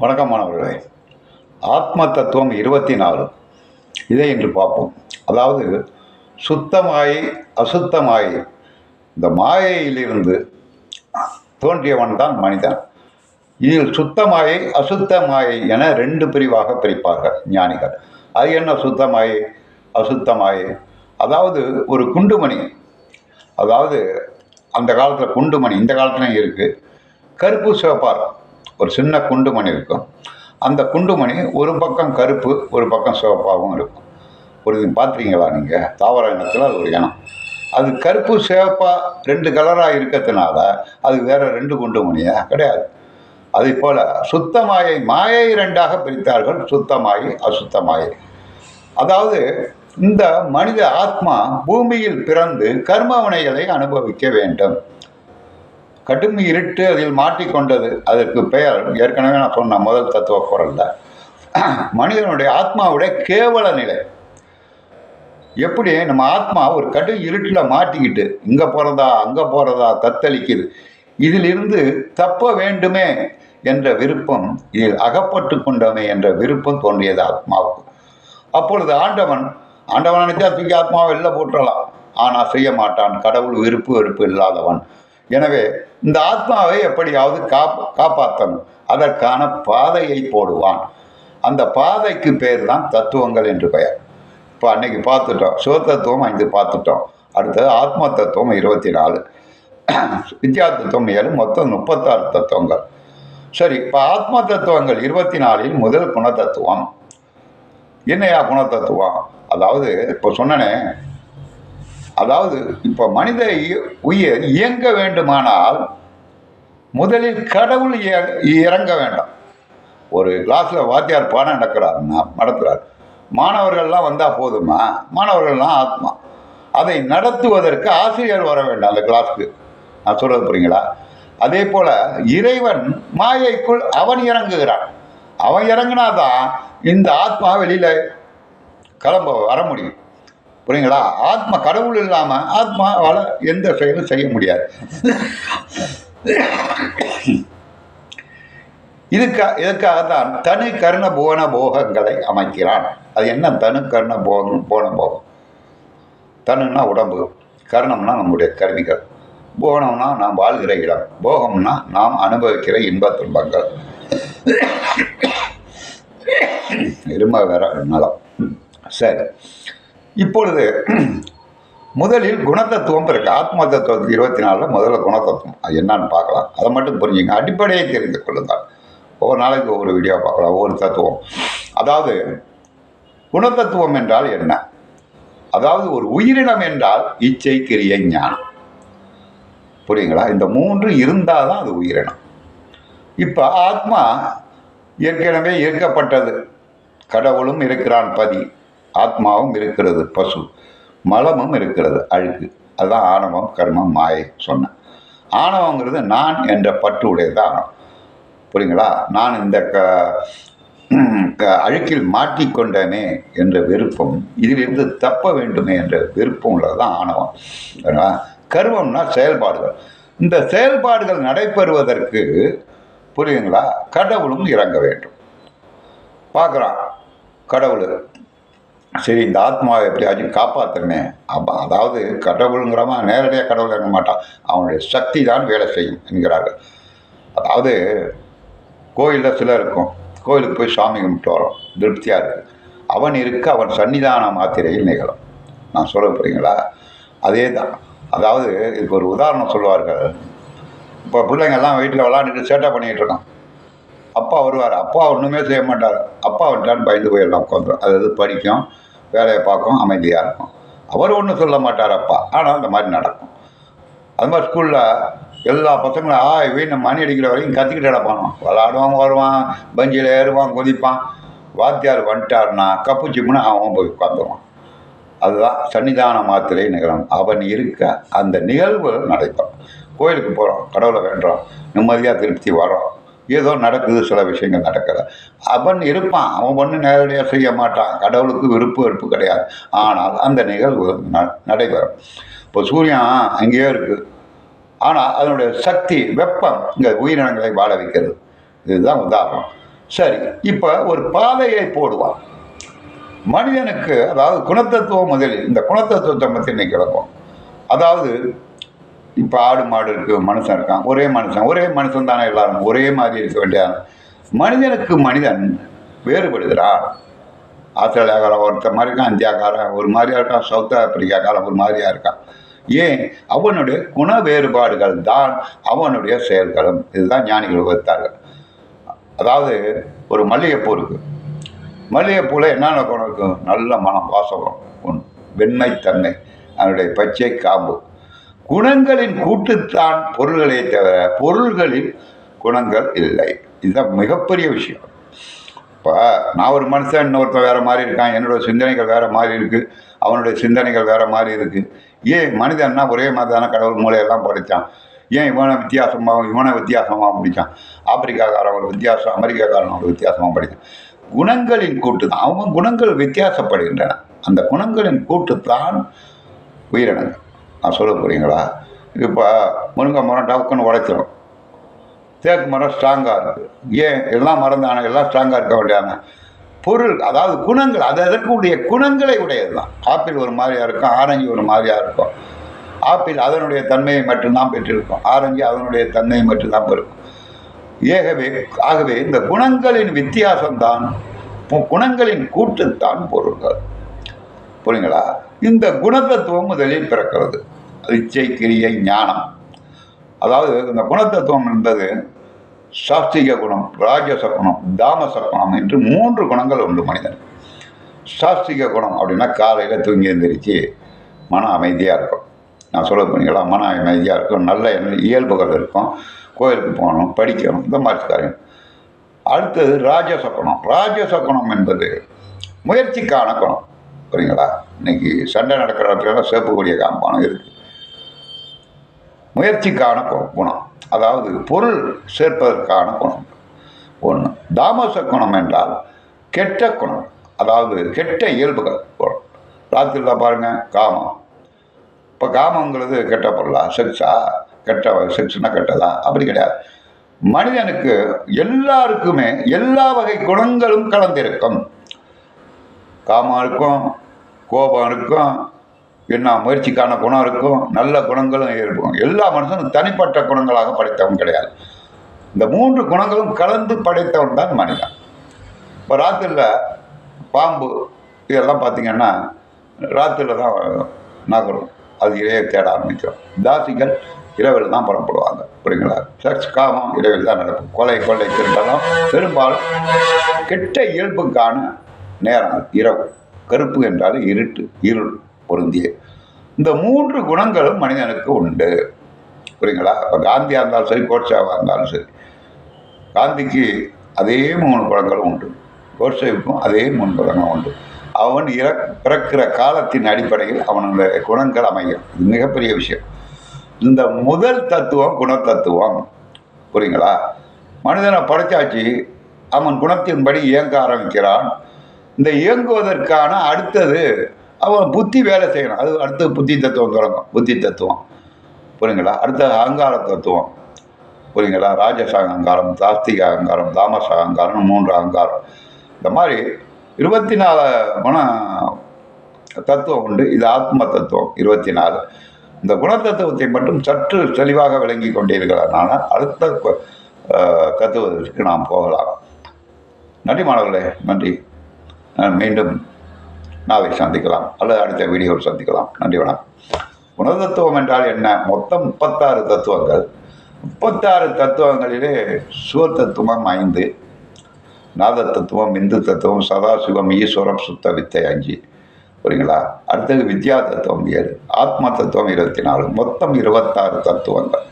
வணக்கம் மாணவர்களே. ஆத்ம தத்துவம் இருபத்தி நாலு இதை இன்று பார்ப்போம். அதாவது சுத்தமாய் அசுத்தமாய் இந்த மாயையிலிருந்து தோன்றியவன் தான் மனிதன். இதில் சுத்தமாயை அசுத்த மாயை என ரெண்டு பிரிவாக பிரிப்பார்கள் ஞானிகள். அது என்ன சுத்தமாயை அசுத்தமாயை? அதாவது ஒரு குண்டுமணி. அதாவது அந்த காலத்தில் குண்டுமணி இந்த காலத்துலையும் இருக்குது கருப்பு சிவப்பார். ஒரு சின்ன குண்டுமணி இருக்கும். அந்த குண்டுமணி ஒரு பக்கம் கருப்பு ஒரு பக்கம் சிவப்பாகவும் இருக்கும். ஒரு பார்த்துருக்கீங்களா நீங்கள் தாவர இனத்தில் அது ஒரு இனம். அது கருப்பு சிவப்பாக ரெண்டு கலராக இருக்கிறதுனால அது வேறு ரெண்டு குண்டுமணியா கிடையாது. அதே போல் சுத்தமாயை மாயை ரெண்டாக பிரித்தார்கள். சுத்தமாயை அசுத்தமாயை அதாவது இந்த மனித ஆத்மா பூமியில் பிறந்து கர்ம வினைகளை அனுபவிக்க வேண்டும். கடும் இருட்டு அதில் மாட்டிக்கொண்டது அதற்கு பெயர் ஏற்கனவே நான் சொன்ன முதல் தத்துவ குரல்ல மனிதனுடைய ஆத்மாவுடைய கேவல நிலை. எப்படி நம்ம ஆத்மா ஒரு கடு இருட்டில் மாட்டிக்கிட்டு இங்கே போகிறதா அங்கே போகிறதா தத்தளிக்குது. இதிலிருந்து தப்ப வேண்டுமே என்ற விருப்பம் இதில் அகப்பட்டு கொண்டோமே என்ற விருப்பம் தோன்றியது ஆத்மாவுக்கு. அப்பொழுது ஆண்டவன் ஆண்டவன் நினைச்சா தூக்கி ஆத்மாவை வெளில போட்டுறலாம். ஆனால் செய்ய மாட்டான். கடவுள் விருப்பு வெறுப்பு இல்லாதவன். எனவே இந்த ஆத்மாவை எப்படியாவது காப் காப்பாற்றணும். அதற்கான பாதையை போடுவான். அந்த பாதைக்கு பேர் தான் தத்துவங்கள் என்று பெயர். இப்போ அன்னைக்கு பார்த்துட்டோம். சிவத்தத்துவம் ஐந்து பார்த்துட்டோம். அடுத்தது ஆத்ம தத்துவம் இருபத்தி நாலு வித்யா தத்துவம் ஏழு மொத்தம் முப்பத்தாறு தத்துவங்கள். சரி இப்போ ஆத்ம தத்துவங்கள் இருபத்தி நாலில் முதல் குணத்தத்துவம். என்னையா குணத்தத்துவம்? அதாவது இப்போ சொன்னனே அதாவது இப்போ மனித இய- உயிர் இயங்க வேண்டுமானால் முதலில் கடவுள் இறங்க வேண்டாம். ஒரு கிளாஸில் வாத்தியார் பாடம் நடக்கிறாருன்னா நடத்துகிறார் மாணவர்கள்லாம் வந்தால் போதுமா? மாணவர்கள்லாம் ஆத்மா. அதை நடத்துவதற்கு ஆசிரியர் வர வேண்டாம் அந்த கிளாஸ்க்கு. நான் சொல்றது புரியுங்களா? அதே போல இறைவன் மாயைக்குள் அவன் இறங்குகிறான். அவன் இறங்கினாதான் இந்த ஆத்மா வெளியில கிளம்ப வர முடியும். புரியுங்களா? ஆத்மா கடவுள் இல்லாம ஆத்மாவால் எந்த செயலும் செய்ய முடியாது. இதுக்கா இதற்காகத்தான் தனு கர்ண புவன போகங்களை அமைக்கிறான். அது என்ன தனு கர்ண போகம் போன போகம்? தனுன்னா உடம்பு கர்ணம்னா நம்முடைய கருவிகள். போகனம்னா நாம் வாழ்கிற இடம் போகம்னா நாம் அனுபவிக்கிற இன்ப துன்பங்கள். இரும்ப வேற நலம். சரி. இப்பொழுது முதலில் குணத்தத்துவம் இருக்கு ஆத்ம தத்துவத்துக்கு இருபத்தி நாலில் முதல்ல குணத்தத்துவம். அது என்னன்னு பார்க்கலாம். அதை மட்டும் புரிஞ்சுங்க. அடிப்படையை தெரிந்து கொள்ளுங்கள். ஒவ்வொரு நாளைக்கு ஒவ்வொரு வீடியோ பார்க்கலாம். ஒவ்வொரு தத்துவம். அதாவது குணத்தத்துவம் என்றால் என்ன? அதாவது ஒரு உயிரினம் என்றால் இச்சை கிரியை ஞானம். புரியுங்களா? இந்த மூன்று இருந்தால் தான் அது உயிரினம். இப்போ ஆத்மா ஏற்கனவே இருக்கப்பட்டது கடவுளும் இருக்கிறான் பதி. ஆத்மாவும் இருக்கிறது பசு. மலமும் இருக்கிறது அழுக்கு. அதுதான் ஆணவம் கர்மம் மாயை சொன்னேன் ஆணவங்கிறது நான் என்ற பற்று உடையது ஆணவம் புரியுங்களா? நான் இந்த க க- அழுக்கில் மாட்டிக்கொண்டேனே என்ற விருப்பம் இதிலிருந்து தப்ப வேண்டுமே என்ற விருப்பம் உள்ளதுதான் ஆணவம். கருவம்னா செயல்பாடுகள். இந்த செயல்பாடுகள் நடைபெறுவதற்கு புரியுங்களா? கடவுளும் இறங்க வேண்டும். பார்க்குறான் கடவுள். சரி இந்த ஆத்மாவை எப்படியாச்சும் காப்பாற்றுமே அப்போ அதாவது கடவுளுங்கிறவன் நேரடியாக கடவுள் இறங்க மாட்டான். அவனுடைய சக்தி தான் வேலை செய்யும் என்கிறார்கள். அதாவது கோயிலில் சில இருக்கும். கோயிலுக்கு போய் சாமி கும்பிட்டு வரோம். திருப்தியாக இருக்குது அவன் இருக்க அவன் சன்னிதான மாத்திரையில் நிகழும். நான் சொல்ல போகிறீங்களா அதே தான் அதாவது இதுக்கு ஒரு உதாரணம் சொல்லுவார்கள் இப்போ பிள்ளைங்கெல்லாம் வீட்டில் விளாண்டுட்டு சேட்டை பண்ணிகிட்டு இருக்கான். அப்பா வருவார். அப்பா ஒன்றுமே செய்ய மாட்டார். அப்பா வந்துட்டான்னு பயந்து போயிடலாம் உட்காந்துரும். அது படிக்கும்? வேலையை பார்க்கும் அமைதியாக இருக்கும். அவர் ஒன்றும் சொல்ல மாட்டார் அப்பா ஆனால் அந்த மாதிரி நடக்கும். அது மாதிரி ஸ்கூலில் எல்லா பசங்களும் ஆ வீணை மணி அடிக்கிற வரைக்கும் கற்றுக்கிட்டு கிடப்பானோ. விளாடுவான் வருவான் பஞ்சில் ஏறுவான் குதிப்பான். வாத்தியார் வந்துட்டாருன்னா கப்பு சிப்புன்னு அவன் போய் உட்காந்துருவான். அதுதான் சன்னிதான மாத்திரை நிகழும் அவன் இருக்க அந்த நிகழ்வு நடைபெறும். கோயிலுக்கு போகிறோம் கடவுளை வேண்டுறோம். நிம்மதியாக திருப்தி வரோம் ஏதோ நடக்குது சில விஷயங்கள் நடக்கலை. அவன் இருப்பான். அவன் ஒன்றும் நேரடியாக செய்ய மாட்டான். கடவுளுக்கு விருப்பு வெறுப்பு கிடையாது. ஆனால் அந்த நிகழ்வு ந- நடைபெறும். இப்போ சூரியன் அங்கேயே இருக்குது ஆனால் அதனுடைய சக்தி வெப்பம் இங்கே உயிரினங்களை வாழ வைக்கிறது. இதுதான் உதாரணம். சரி இப்போ ஒரு பாதையை போடுவான். மனிதனுக்கு அதாவது குணத்தத்துவம் முதலில் இந்த குணத்தத்துவத்தை பற்றி இன்னைக்கு கிடக்கும் அதாவது இப்போ ஆடு மாடு இருக்கு மனுஷன் இருக்கான். ஒரே மனுஷன் ஒரே மனுஷன் தானே எல்லாரும். ஒரே மாதிரி இருக்க வேண்டிய மனிதனுக்கு மனிதன் வேறுபடுகிறான் ஆஸ்திரேலியாக்காரன் ஒருத்த மாதிரி இருக்கான் இந்தியாக்காரன் ஒரு மாதிரியா இருக்கான் சவுத் ஆப்பிரிக்காக்காரன் ஒரு மாதிரியா இருக்கான். ஏன்? அவனுடைய குண வேறுபாடுகள் தான் அவனுடைய செயல்களும். இதுதான் ஞானிகள் விவரித்தார்கள். அதாவது ஒரு மல்லிகைப்பூ இருக்கு. மல்லிகைப்பூவில் என்னென்ன குணம் இருக்கும் நல்ல மனம் வாசகம். ஒன்று வெண்மைத்தன்மை அதனுடைய பச்சை காம்பு. குணங்களின் கூட்டுத்தான் பொருள்களே தவிர பொருள்களின் குணங்கள் இல்லை. இதுதான் மிகப்பெரிய விஷயம். இப்போ நான் ஒரு மனுஷன் இன்னொருத்தன் வேறு மாதிரி இருக்கான் என்னோட சிந்தனைகள் வேறு மாதிரி இருக்குது அவனுடைய சிந்தனைகள் வேறு மாதிரி இருக்குது ஏன் மனிதன்னா ஒரே மாதிரி தானே கடவுள் மூலையெல்லாம் படைத்தான் ஏன் இவனை வித்தியாசமாகவும் இவனை வித்தியாசமாகவும் படித்தான் ஆப்பிரிக்காக்காரன் ஒரு வித்தியாசம் அமெரிக்காக்காரன் ஒரு வித்தியாசமாக படித்தான் குணங்களின் கூட்டு தான் அவங்க குணங்கள் வித்தியாசப்படுகின்றன. அந்த குணங்களின் கூட்டு தான் உயிரினங்கள். நான் சொல்ல போகிறீங்களா இப்போ முருங்கை மரம் டவுக்குன்னு உடைச்சிடும் தேக்கு மரம் ஸ்ட்ராங்காக இருக்குது ஏன்? எல்லாம் மரம் தானே எல்லாம் ஸ்ட்ராங்காக இருக்க வேண்டியான பொருள் அதாவது குணங்கள் அது அதற்குடைய குணங்களை உடையது தான் ஆப்பிள் ஒரு மாதிரியாக இருக்கும் ஆரஞ்சு ஒரு மாதிரியாக இருக்கும். ஆப்பிள் அதனுடைய தன்மையை மட்டும்தான் பெற்றிருக்கும். ஆரஞ்சு அதனுடைய தன்மையை மட்டும்தான் பெருக்கும். ஏகவே ஆகவே இந்த குணங்களின் வித்தியாசம்தான் குணங்களின் கூட்டுத்தான் பொருள்கள். புரியுங்களா இந்த குணத்தத்துவம் முதலில் பிறக்கிறது. இச்சை கிரியை ஞானம். அதாவது இந்த குணத்தத்துவம் என்பது சாஸ்திக குணம் ராஜச குணம் தாமச குணம் என்று மூன்று குணங்கள் உண்டு மனிதன். சாஸ்திக குணம் அப்படின்னா காலையில் தூங்கி எந்திரிச்சு மன அமைதியாக இருக்கும். நான் சொல்ல போனீங்களா மன அமைதியாக இருக்கும். நல்ல இயல்புகள் இருக்கும். கோயிலுக்கு போகணும் படிக்கணும் இந்த மாதிரி காரியம். அடுத்தது ராஜச குணம். ராஜச குணம் என்பது முயற்சிக்கான குணம். புரியுங்களா? இன்னைக்கு சண்டை நடக்கிற இடத்துல சேப்பு கொடிய காம்பானம் இருக்கு. முயற்சிக்கான கு- குணம். அதாவது பொருள் சேர்ப்பதற்கான குணம். ஒன்று தாமச குணம் என்றால் கெட்ட குணம். அதாவது கெட்ட இயல்புகள். குணம் ராத்திரியில் பாருங்கள் காமம். இப்போ காமங்கிறது கெட்ட பொருளா? செக்ஸா? கெட்ட செக்ஸ்னா கெட்டதா? அப்படி கிடையாது. மனிதனுக்கு எல்லாருக்குமே எல்லா வகை குணங்களும் கலந்திருக்கும். காமம் இருக்கும் கோபம் இருக்கும் என்ன முயற்சிக்கான குணம் இருக்கும் நல்ல குணங்களும் இருக்கும். எல்லா மனுஷனும் தனிப்பட்ட குணங்களாக படைத்தவன் கிடையாது. இந்த மூன்று குணங்களும் கலந்து படைத்தவன் தான் மனிதன். இப்போ ராத்திரியில் பாம்பு இதெல்லாம் பார்த்தீங்கன்னா ராத்திரியில் தான் நகரும். அது இறையை தேட ஆரம்பிக்கும் தாசிகள் இரவில் தான் புறப்படுவாங்க. புரியுங்களா? சர்ச் காமம் இரவில் தான் நடக்கும். கொலை கொள்ளை திருடலாம். பெரும்பாலும் கெட்ட இயல்புக்கான நேரம் இரவு. கருப்பு என்றால் இருட்டு இருள் பொருந்திய. இந்த மூன்று குணங்களும் மனிதனுக்கு உண்டு. புரியுங்களா? இப்போ காந்தியாக இருந்தாலும் சரி கோட்சாவாக இருந்தாலும் சரி. காந்திக்கு அதே மூணு குணங்களும் உண்டு. கோட்சேவுக்கும் அதே மூணு குணங்களும் உண்டு. அவன் இற பிறக்கிற காலத்தின் அடிப்படையில் அவனோட குணங்கள் அமையும். இது மிகப்பெரிய விஷயம். இந்த முதல் தத்துவம் குணத்தத்துவம். புரியுங்களா? மனிதனை படைச்சாச்சு. அவன் குணத்தின்படி இயங்க ஆரம்பிக்கிறான். இந்த இயங்குவதற்கான அடுத்தது அவன் புத்தி வேலை செய்யணும். அது அடுத்த புத்தி தத்துவம் தொடங்கும். புத்தி தத்துவம். புரியுங்களா அடுத்தது அகங்கார தத்துவம். புரியுங்களா ராஜச அகங்காரம் தாஸ்திக அகங்காரம் தாமச அகங்காரம் மூன்று அகங்காரம். இந்த மாதிரி இருபத்தி நாலு குண தத்துவம் உண்டு. இது ஆத்ம தத்துவம் இருபத்தி நாலு இந்த குணத்தத்துவத்தை மட்டும் சற்று தெளிவாக விளங்கி கொண்டிருக்கிறதுனால அடுத்த தத்துவத்திற்கு நாம் போகலாம். நன்றி மாணவர்களே. நன்றி. மீண்டும் நாளை சந்திக்கலாம். அல்லது அடுத்த வீடியோவில் சந்திக்கலாம். நன்றி வணக்கம். குணதத்துவம் என்றால் என்ன? மொத்தம் முப்பத்தாறு தத்துவங்கள். முப்பத்தாறு தத்துவங்களிலே சுவர் தத்துவம் ஐந்து நாத தத்துவம் இந்து தத்துவம் சதாசிவம் ஈஸ்வரம் சுத்த வித்தை அஞ்சு புரியுங்களா? அடுத்தது வித்யா தத்துவம் ஏழு ஆத்ம தத்துவம் இருபத்தி நாலு. மொத்தம் இருபத்தாறு தத்துவங்கள்.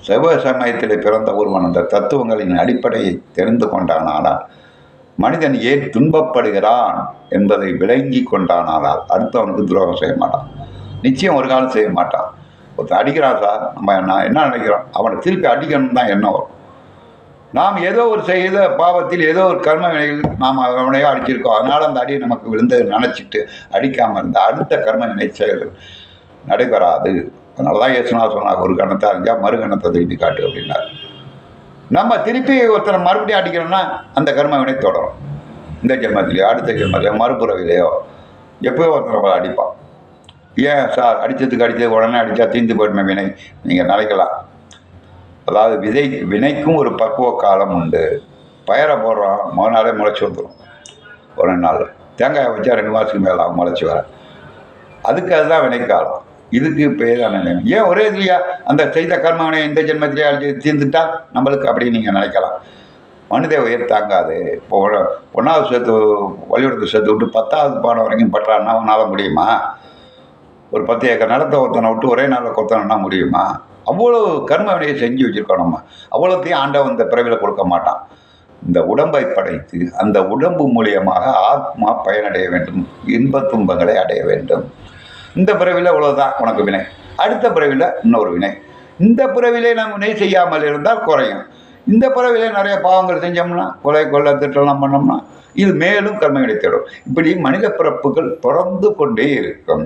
செவ்வாய் சமயத்தில் பிறந்த ஒருவன் அந்த தத்துவங்களின் அடிப்படையை தெரிந்து கொண்டானானால் மனிதன் ஏன் துன்பப்படுகிறான் என்பதை விளங்கி கொண்டானானால் அடுத்தவனுக்கு துரோகம் செய்ய மாட்டான். நிச்சயம் ஒரு காலம் செய்ய மாட்டான். ஒருத்தன் அடிக்கிறான் சார் நம்ம என்ன என்ன நினைக்கிறோம்? அவனை திருப்பி அடிக்கணும் தான் எண்ணம் வரும். நாம் ஏதோ ஒரு செய்த பாவத்தில் ஏதோ ஒரு கர்ம வினைகள் நாம் அவனையோ அடிச்சிருக்கோம். அதனால் அந்த அடி நமக்கு விழுந்து நினச்சிட்டு அடிக்காமல் இருந்த அடுத்த கர்ம வினை செயல்கள் நடைபெறாது. அதனால தான் இயேசுனா சொன்னாங்க ஒரு கணத்தை அறிஞ்சால் மறு கணத்தை திருப்பி காட்டு அப்படின்னார். நம்ம திருப்பி ஒருத்தரை மறுபடியும் அடிக்கிறோம்னா அந்த கர்ம வினை தொடரும். இந்த ஜென்மத்திலேயோ அடுத்த ஜென்மத்திலேயோ மறுபுறவிலையோ எப்போயோ ஒருத்தரை அடிப்பான். ஏன் சார்? அடித்ததுக்கு அடித்தது உடனே அடித்தா தீந்து போயிடுமே வினை. நீங்கள் நினைக்கலாம். அதாவது விதை வினைக்கும் ஒரு பக்குவ காலம் உண்டு. பயிரை போடுறோம் மொதல் நாளே முளைச்சி வந்துடும் ஒரு நாள். தேங்காயை வச்சா ரெண்டு மாதத்துக்கு மேலே முளைச்சி வர. அதுக்கு அதுதான் வினைக்காலம். இதுக்கு பெயரான தான் ஏன் ஒரே இதுலையா? அந்த செய்த கர்மாவனை இந்த ஜென்மத்திலே அழிச்சு தீர்ந்துட்டா? நம்மளுக்கு அப்படி நீங்கள் நினைக்கலாம். மனித உயிர் தாங்காது. இப்போ ஒன்றாவது சேர்த்து வழிபடுத்து சேர்த்து விட்டு பத்தாவது பாடம் வரைக்கும் பற்றான்னா அவனால் முடியுமா? ஒரு பத்து ஏக்கர் நிலத்தை ஒருத்தனை விட்டு ஒரே நாளில் கொத்தனா முடியுமா? அவ்வளோ கர்ம வினையை செஞ்சு வச்சுருக்கோம் நம்ம. அவ்வளோத்தையும் ஆண்டவன் இந்த பிறவியில் கொடுக்க மாட்டான். இந்த உடம்பை படைத்து அந்த உடம்பு மூலியமாக ஆத்மா பயனடைய வேண்டும். இன்ப துன்பங்களை அடைய வேண்டும். இந்த பிறவியில் இவ்வளோதான் உனக்கு வினை. அடுத்த பிறவியில் இன்னொரு வினை. இந்த பிறவிலே நாம் வினை செய்யாமல் இருந்தால் குறையும். இந்த பிறவிலே நிறைய பாவங்கள் செஞ்சோம்னா கொலை கொள்ளை திட்டம்லாம் பண்ணோம்னா இது மேலும் கர்ம கிடைத்திடும் தேடும். இப்படி மனித பிறப்புகள் தொடர்ந்து கொண்டே இருக்கும்.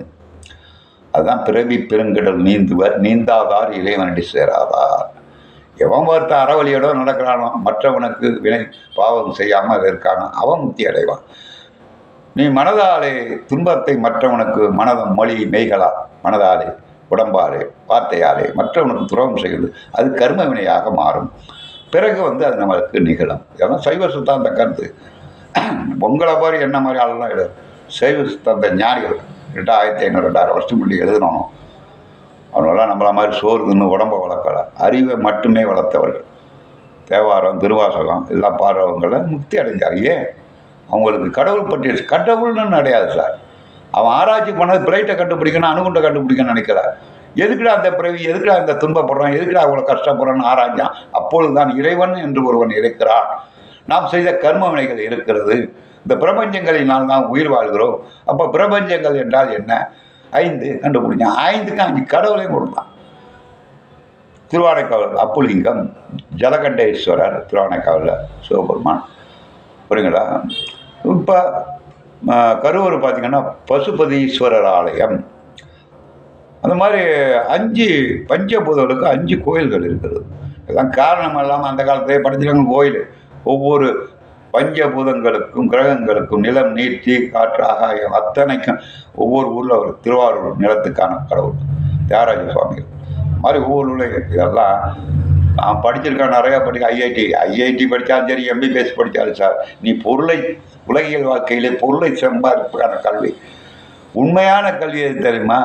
அதுதான் பிறவி பெருங்கடல் நீந்துவர் நீந்தாதார் இறைவனடி சேராதார். எவன் ஒருத்த அறவழியோட நடக்கிறானோ மற்றவனுக்கு வினை பாவம் செய்யாமல் இருக்கானோ அவன் முக்தி அடைவான். நீ மனதாலே துன்பத்தை மற்றவனுக்கு மனதம் மொழி மெய்களா? மனதாலே உடம்பாலே வார்த்தையாலே மற்றவனுக்கு துரோகம் செய்கிறது அது கர்ம வினையாக மாறும். பிறகு வந்து அது நம்மளுக்கு நிகழும். இதெல்லாம் சைவ சித்தாந்த கருத்து. உங்களை மாதிரி என்ன மாதிரி ஆளெல்லாம் இல்லை சைவ சித்தாந்த ஞானிகள். ரெண்டாயிரத்தி ஐநூறு ரெண்டாயிரம் வருஷம் முன்னாடி எழுதணும் அவனெல்லாம் நம்மள மாதிரி சோறு தின்னு உடம்பை வளர்க்கல. அறிவை மட்டுமே வளர்த்தவர்கள். தேவாரம் திருவாசகம் எல்லாம் பாடுறவங்கள முக்தி அடைஞ்சார் ஏன்? அவங்களுக்கு கடவுள் பற்றி கடவுள்னு அடையாது சார். அவன் ஆராய்ச்சி பண்ணது பிரைட்டை கண்டுபிடிக்கணும் அணுகுண்டை கண்டுபிடிக்கணும்னு நினைக்கிறார். எதுக்குடா அந்த பிறவி எதுக்குடா இந்த துன்பப்படுறான் எதுக்குடா அவ்வளோ கஷ்டப்படுறான்னு ஆராய்ச்சான்? அப்பொழுதுதான் இறைவன் என்று ஒருவன் இருக்கிறான். நாம் செய்த கர்ம வினைகள் இருக்கிறது. இந்த பிரபஞ்சங்களினால் நாம் உயிர் வாழ்கிறோம். அப்போ பிரபஞ்சங்கள் என்றால் என்ன? ஐந்து கண்டுபிடிச்சான். ஐந்துக்கு அஞ்சு கடவுளையும் கொடுத்தான். திருவானைக்காவல் அப்புலிங்கம் ஜலகண்டேஸ்வரர் திருவானைக்காவலில் சிவபெருமான். புரியுங்களா இப்போ கரூர் பார்த்தீங்கன்னா பசுபதீஸ்வரர் ஆலயம். அந்த மாதிரி அஞ்சு பஞ்சபூதங்களுக்கு அஞ்சு கோயில்கள் இருக்குது. இதெல்லாம் காரணம் இல்லாமல் அந்த காலத்திலே படைச்சிருக்காங்க கோயில். ஒவ்வொரு பஞ்சபூதங்களுக்கும் கிரகங்களுக்கும் நிலம் நீர் தீ காற்று ஆகாயம் அத்தனைக்கும் ஒவ்வொரு ஊரில் ஒரு திருவாரூர் நிலத்துக்கான கடவுள். தியாகராஜ சுவாமிகள் இந்த மாதிரி ஒவ்வொரு ஊர்ல இதெல்லாம் நான் படிச்சிருக்கேன் நிறையா படிக்க ஐஐடி ஐஐடி படித்தாலும் சரி எம்பிபிஎஸ் படித்தாலும் சார். நீ பொருளை உலகியல் வாழ்க்கையிலே பொருளை சம்பாதிப்புக்கான கல்வி. உண்மையான கல்வி எது தெரியுமா?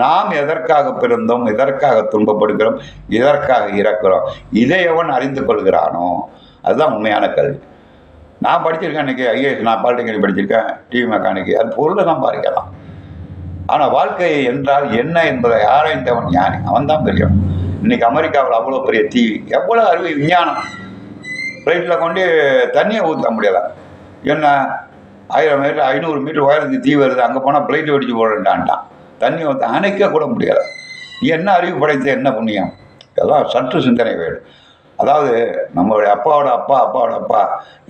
நாம் எதற்காக பிறந்தோம் எதற்காக துன்பப்படுகிறோம் எதற்காக இறக்கிறோம் இதை எவன் அறிந்து கொள்கிறானோ அதுதான் உண்மையான கல்வி. நான் படிச்சிருக்கேன் இன்னைக்கு ஐஏஎஸ் நான் பாலிடெக்னிக் படிச்சிருக்கேன் டிவி மெக்கானிக்கு அது பொருளை சம்பாதிக்கலாம் ஆனால் வாழ்க்கை என்றால் என்ன என்பதை ஆராய்ந்தவன் ஞானி. அவன் தான் பெரியவன். இன்னைக்கு அமெரிக்காவில் அவ்வளோ பெரிய தீவி எவ்வளோ அறிவு விஞ்ஞானம். ஃப்ளைட்டில் கொண்டு தண்ணியை ஊற்ற முடியலை. என்ன? ஆயிரம் மீட்டர் ஐநூறு மீட்டர் உயரத்துக்கு தீ வருது அங்கே போனால் பிளைட்டு வெடிச்சு போடண்டான்ட்டான் தண்ணி வந்து அணைக்க கூட முடியாது நீ என்ன அறிவு படைத்த என்ன புண்ணியம்? இதெல்லாம் சற்று சிந்தனை வேணும் அதாவது நம்மளுடைய அப்பாவோட அப்பா அப்பாவோட அப்பா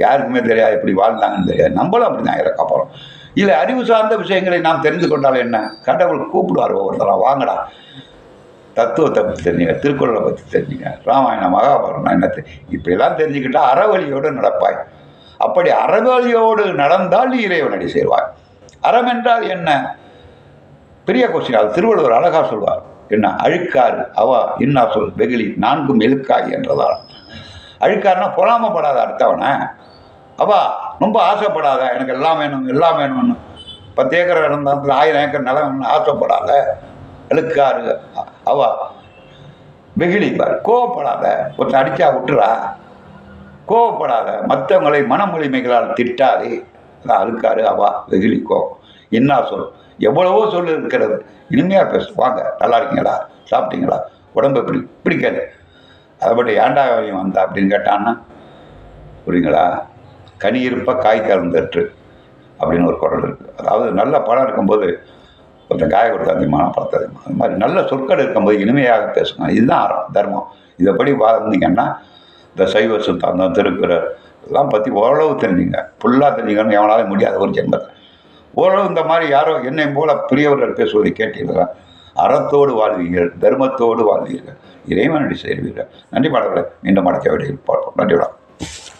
யாருக்குமே தெரியாது இப்படி வாழ்ந்தாங்கன்னு தெரியாது. நம்மளும் அப்படி தான் இறக்க போகிறோம் இல்லை அறிவு சார்ந்த விஷயங்களை நாம் தெரிந்து கொண்டால் என்ன? கடவுள் கூப்பிடுவார் ஒவ்வொருத்தரம் வாங்கடா தத்துவத்தை பற்றி தெரிஞ்சுங்க திருக்குறளை பற்றி தெரிஞ்சுங்க ராமாயணம் மகாபாரதம் என்ன இப்படிலாம் இப்படியெல்லாம் அறவழியோடு நடப்பாய். அப்படி அறவழியோடு நடந்தால் நீ இறைவனடி சேர்வாய் அறம் என்றால் என்ன? பெரிய கொஸ்டின் அது திருவள்ளுவர் அழகா சொல்வார். என்ன? அழுக்காறு. அவா இன்னா சொல். வெகுளி. நான்கும் எழுக்காய் என்றதால். அழுக்காருன்னா பொறாமப்படாத அடுத்தவன அவா ரொம்ப ஆசைப்படாத. எனக்கு எல்லாம் வேணும் எல்லாம் வேணும்னு. பத்து ஏக்கர் இருந்தால் ஆயிரம் ஏக்கர் நிலம் வேணும்னு ஆசைப்படாத. அழுக்காறு அவா வெகுளி. பார் கோவப்படாத. ஒருத்தன் அடிச்சா விட்டுறா. கோவப்படாத. மற்றவங்களை மனமொழிமைகளால் திட்டாதே. அதான் அழுக்காரு அவா வெகுளிக்கோ என்ன சொல்? எவ்வளவோ சொல் இருக்கிறது. இனிமையாக பேச. வாங்க நல்லா இருக்கீங்களா? சாப்பிட்டீங்களா? உடம்பு எப்படி? இப்படி கேளு அதை பற்றி ஏண்டா வந்தா அப்படின்னு கேட்டான்னா புரியுங்களா? கனி இருப்ப காய் கலந்துட்டு அப்படின்னு ஒரு குரல் இருக்குது அதாவது நல்ல பழம் இருக்கும்போது ஒருத்தன் காய கொடுத்தா அதிகமான பழத்தை அதிகமாக அது மாதிரி நல்ல சொற்கள் இருக்கும்போது இனிமையாக பேசணும் இதுதான் அறம் தர்மம். இதைப்படி வாழ்ந்தீங்கன்னா இந்த சைவ சித்தாந்தம் திருக்குறள். இதெல்லாம் பற்றி ஓரளவு தெரிஞ்சுங்க. ஃபுல்லாக தெரிஞ்சுக்கணும் எவனாலும் முடியாது ஒரு ஜென்மத்தை. ஓரளவு இந்த மாதிரி யாரோ என்னை போல பெரியவர்கள் பேசுவதை கேட்டீர்களா? அறத்தோடு வாழ்வீர்கள் தர்மத்தோடு வாழ்வீர்கள். இறைவனடி சேர்வீர்கள் நன்றி மாணவர்களை மீண்டும் அடைக்க வேண்டிய பார்ப்போம். நன்றி வணக்கம்.